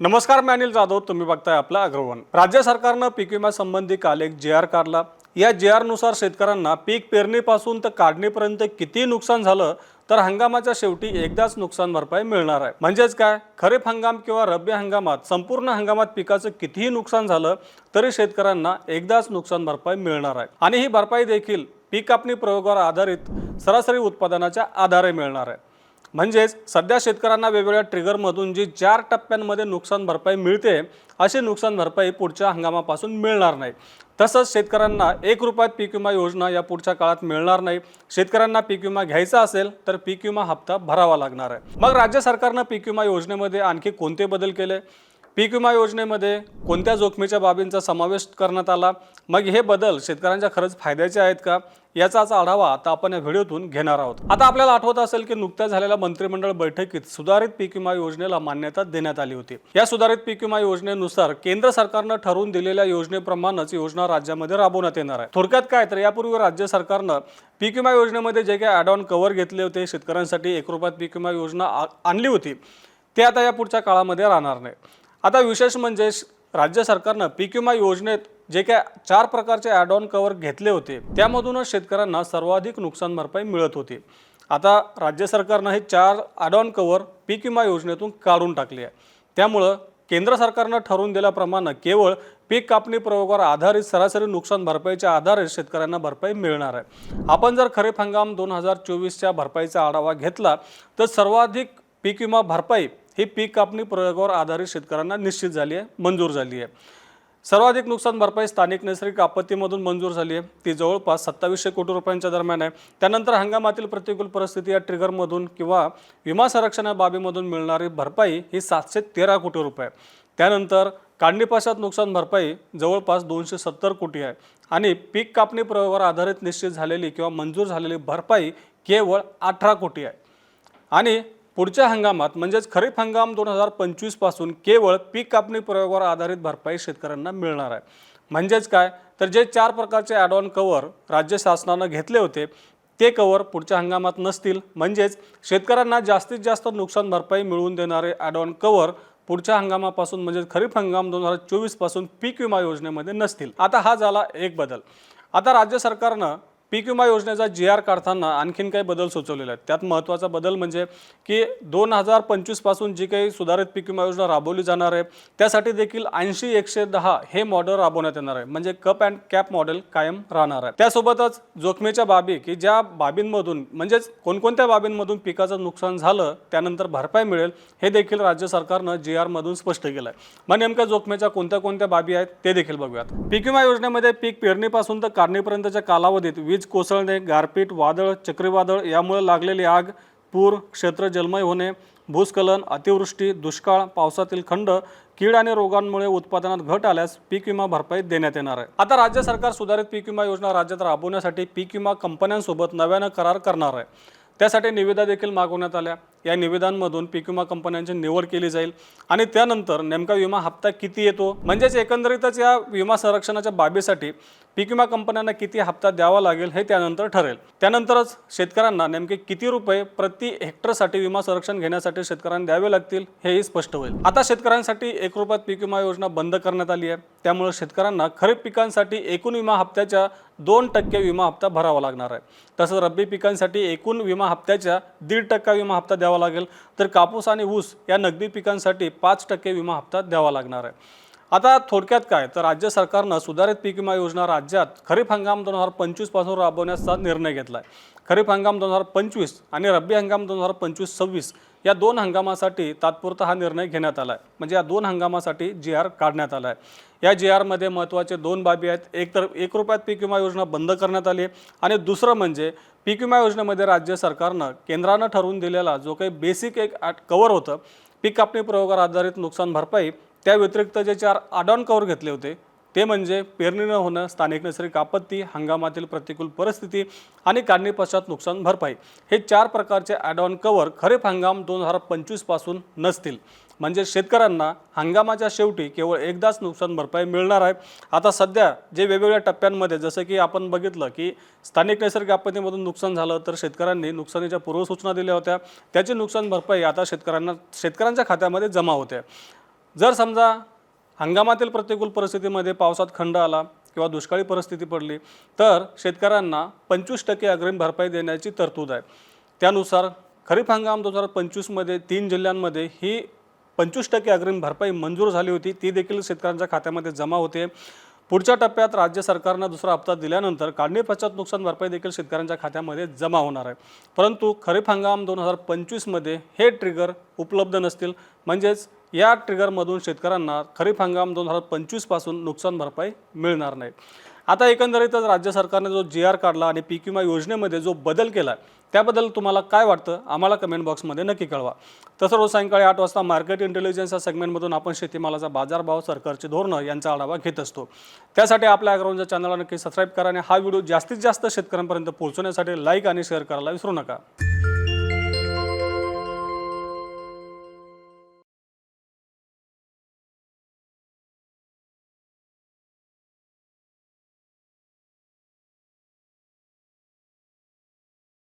नमस्कार मी अनिल जाधव. तुम्ही बघताय आपला अग्रवन. राज्य सरकारनं पीक विम्यासंबंधी काल एक जे आर काढला. या जे आरनुसार शेतकऱ्यांना पीक पेरणीपासून तर काढणीपर्यंत किती नुकसान झालं तर हंगामाच्या शेवटी एकदाच नुकसान भरपाई मिळणार आहे. म्हणजेच काय? खरीप हंगाम किंवा रब्बी हंगामात संपूर्ण हंगामात पिकाचं कितीही नुकसान झालं तरी शेतकऱ्यांना एकदाच नुकसान भरपाई मिळणार आहे. आणि ही भरपाई देखील पीक कापणी प्रयोगावर आधारित सरासरी उत्पादनाच्या आधारे मिळणार आहे. म्हणजेच सध्या शेतकऱ्यांना वेगवेगळ्या ट्रिगरमधून जी चार टप्प्यांमध्ये नुकसान भरपाई मिळते अशी नुकसान भरपाई पुढच्या हंगामापासून मिळणार नाही. तसंच शेतकऱ्यांना एक रुपयात पीक विमा योजना या पुढच्या काळात मिळणार नाही. शेतकऱ्यांना पीक विमा घ्यायचा असेल तर पीक विमा हप्ता भरावा लागणार आहे. मग राज्य सरकारनं पीक विमा योजनेमध्ये आणखी कोणते बदल केले? पीक विमा योजनेमध्ये कोणत्या जोखमीच्या बाबींचा समावेश करण्यात आला? मग हे बदल शेतकऱ्यांच्या खरंच फायद्याचे आहेत का? याचाच आढावा आता आपण या व्हिडिओतून घेणार आहोत. आता आपल्याला आठवत असेल की नुकत्याच झालेल्या मंत्रिमंडळ बैठकीत सुधारित पीक विमा योजनेला मान्यता देण्यात आली होती. या सुधारित पीक विमा योजनेनुसार केंद्र सरकारनं ठरवून दिलेल्या योजनेप्रमाणेच योजना राज्यामध्ये राबवण्यात येणार आहे. थोडक्यात काय तर यापूर्वी राज्य सरकारनं पीक विमा योजनेमध्ये जे काही ॲड ऑन कव्हर घेतले होते शेतकऱ्यांसाठी एक रुपयात पीक विमा योजना आणली होती. ते आता या पुढच्या काळामध्ये राहणार नाही. आता विशेष म्हणजे राज्य सरकारनं पीक विमा योजनेत जे काय चार प्रकारचे ॲड ऑन कव्हर घेतले होते त्यामधूनच शेतकऱ्यांना सर्वाधिक नुकसान भरपाई मिळत होती. आता राज्य सरकारनं हे चार ॲड ऑन कव्हर पीक विमा योजनेतून काढून टाकले आहे. त्यामुळं केंद्र सरकारनं ठरवून दिल्याप्रमाणे केवळ पीक कापणी प्रयोगावर आधारित सरासरी नुकसान भरपाईच्या आधारे शेतकऱ्यांना भरपाई मिळणार आहे. आपण जर खरीप हंगाम दोन हजार चोवीसच्या भरपाईचा आढावा घेतला तर सर्वाधिक पीक विमा भरपाई ही पीक कापणी प्रयोगावर आधारित शेतकऱ्यांना निश्चित झाली आहे मंजूर झाली आहे. सर्वाधिक नुकसान भरपाई स्थानिक नैसर्गिक आपत्तीमधून मंजूर झाली आहे. ती जवळपास सत्तावीसशे कोटी रुपयांच्या दरम्यान आहे. त्यानंतर हंगामातील प्रतिकूल परिस्थिती या ट्रिगरमधून किंवा विमा संरक्षण या बाबीमधून मिळणारी भरपाई ही सातशे तेरा कोटी रुपये आहे. त्यानंतर काढणीपाशात नुकसान भरपाई जवळपास दोनशे सत्तर कोटी आहे. आणि पीक कापणी प्रयोगावर आधारित निश्चित झालेली किंवा मंजूर झालेली भरपाई केवळ अठरा कोटी आहे. आणि पुढच्या हंगामात म्हणजेच खरीप हंगाम दोन हजार पंचवीसपासून केवळ पीक कापणी प्रयोगावर आधारित भरपाई शेतकऱ्यांना मिळणार आहे. म्हणजेच काय? तर जे चार प्रकारचे ॲड ऑन कवर राज्य शासनानं घेतले होते ते कवर पुढच्या हंगामात नसतील. म्हणजेच शेतकऱ्यांना जास्तीत जास्त नुकसान भरपाई मिळवून देणारे ॲड ऑन कवर पुढच्या हंगामापासून म्हणजे खरीप हंगाम दोन हजार चोवीसपासून पीक विमा योजनेमध्ये नसतील. आता हा झाला एक बदल. आता राज्य सरकारनं पीक विमा योजनेचा जी आर काढताना आणखीन काही बदल सुचवलेले आहेत. त्यात महत्त्वाचा बदल म्हणजे की दोन हजार पंचवीसपासून जी काही सुधारित पीक विमा योजना राबवली जाणार आहे त्यासाठी देखील ऐंशी एकशे दहा हे मॉडेल राबवण्यात येणार आहे. म्हणजे कप अँड कॅप मॉडेल कायम राहणार आहे. त्यासोबतच जोखमीच्या बाबी की ज्या बाबींमधून म्हणजेच कोणकोणत्या बाबींमधून पिकाचं नुकसान झालं त्यानंतर भरपाई मिळेल हे देखील राज्य सरकारनं जी आरमधून स्पष्ट केलं आहे मग नेमक्या जोखमीच्या कोणत्या कोणत्या बाबी आहेत ते देखील बघूयात. पीक विमा योजनेमध्ये पीक पेरणीपासून तर काढणीपर्यंतच्या कालावधीत वीज कोसळणे गारपीट वादळ चक्रीवादळ यामुळे लागलेली आग पूर क्षेत्र जलमय होणे भूस्खलन अतिवृष्टी दुष्काळ पावसातील खंड कीड आणि रोगांमुळे उत्पादनात घट आल्यास पीक विमा भरपाई देण्यात येणार आहे. आता राज्य सरकार सुधारित पीक विमा योजना राज्यात राबवण्यासाठी पीक विमा कंपन्यांसोबत नव्यानं करार करणार आहे. त्यासाठी निविदा देखील मागवण्यात आल्या. या निविदांमधून पीक विमा कंपन्यांची निवड केली जाईल आणि त्यानंतर नेमका विमा हप्ता किती येतो? म्हणजेच एकंदरीतच या विमा संरक्षणाच्या बाबीसाठी पीक विमा कंपन्यांना किती हप्ता द्यावा लागेल हे त्यानंतर ठरेल. त्यानंतरच शेतकऱ्यांना नेमके किती रुपये प्रति हेक्टरसाठी विमा संरक्षण घेण्यासाठी शेतकऱ्यांना द्यावे लागतील हेही स्पष्ट होईल. आता शेतकऱ्यांसाठी एक रुपयात पीक विमा योजना बंद करण्यात आली आहे. त्यामुळे शेतकऱ्यांना खरीप पिकांसाठी एकूण विमा हप्त्याच्या दोन टक्के विमा हप्ता भरावा लागणार आहे. तसंच रब्बी पिकांसाठी एकूण विमा हप्त्याच्या दीड टक्का विमा हप्ता द्यावा लागेल. तर कापूस आणि ऊस या नगदी पिकांसाठी पाच टक्के विमा हप्ता द्यावा लागणार आहे. आता थोडक्यात काय? तर राज्य सरकारनं सुधारित पीक विमा योजना राज्यात खरीप हंगाम दोन हजार पंचवीसपासून राबवण्याचा निर्णय घेतला आहे खरीप हंगाम दोन हजार पंचवीस आणि रब्बी हंगाम दोन हजार पंचवीस सव्वीस या दोन हंगामासाठी तात्पुरता हा निर्णय घेण्यात आला आहे म्हणजे या दोन हंगामासाठी जी आर काढण्यात आला आहे या जी आरमध्ये महत्त्वाचे दोन बाबी आहेत. एक तर एक रुपयात पीक विमा योजना बंद करण्यात आली आणि दुसरं म्हणजे पीक विमा योजनेमध्ये राज्य सरकारनं केंद्रानं ठरवून दिलेला जो काही बेसिक एक कवर होतं पीक कापणी प्रयोगावर आधारित नुकसान भरपाई त्या व्यतिरिक्त जे चार आडॉन कवर घेतले होते ते म्हणजे पेरणी न होणं स्थानिक नैसर्गिक आपत्ती हंगामातील प्रतिकूल परिस्थिती आणि काढणी पश्चात नुकसान भरपाई. हे चार प्रकारचे ॲडॉन कवर खरीप हंगाम दोन हजार पंचवीसपासून नसतील. म्हणजे शेतकऱ्यांना हंगामाच्या शेवटी केवळ एकदाच नुकसान भरपाई मिळणार आहे. आता सध्या जे वेगवेगळ्या टप्प्यांमध्ये जसं की आपण बघितलं की स्थानिक नैसर्गिक आपत्तीमधून नुकसान झालं तर शेतकऱ्यांनी नुकसानीच्या पूर्वसूचना दिल्या होत्या. त्याची नुकसान भरपाई आता शेतकऱ्यांना शेतकऱ्यांच्या खात्यामध्ये जमा होते. जर समजा हंगामातील प्रतिकूल परिस्थितीमध्ये पावसात खंड आला किंवा दुष्काळी परिस्थिती पडली तर शेतकऱ्यांना पंचवीस टक्के अग्रिम भरपाई देण्याची तरतूद आहे. त्यानुसार खरीप हंगाम दोन हजार पंचवीसमध्ये तीन जिल्ह्यांमध्ये ही पंचवीस टक्के अग्रिम भरपाई मंजूर झाली होती. ती देखील शेतकऱ्यांच्या खात्यामध्ये जमा होते. पुढच्या टप्प्यात राज्य सरकारनं दुसरा हप्ता दिल्यानंतर काढणी पश्चात नुकसान भरपाई देखील शेतकऱ्यांच्या खात्यामध्ये जमा होणार आहे. परंतु खरीप हंगाम दोन हजार पंचवीसमध्ये हे ट्रिगर उपलब्ध नसतील. म्हणजेच या ट्रिगरमधून शेतकऱ्यांना खरीप हंगाम दोन हजार पंचवीसपासून नुकसान भरपाई मिळणार नाही. आता एकंदरीतच राज्य सरकारने जो जी आर काढला आणि पीक विमा योजनेमध्ये जो बदल केला त्याबद्दल तुम्हाला काय वाटतं? आम्हाला कमेंट बॉक्समध्ये नक्की कळवा. तसं रोज सायंकाळी आठ वाजता मार्केट इंटेलिजन्स या सेगमेंटमधून आपण शेतीमालाचा बाजारभाव सरकारचे धोरणं यांचा आढावा घेत असतो. त्यासाठी आपल्या अग्रवनच्या चॅनलला नक्की सबस्क्राईब करा आणि हा व्हिडिओ जास्तीत जास्त शेतकऱ्यांपर्यंत पोहोचवण्यासाठी लाईक आणि शेअर करायला विसरू नका.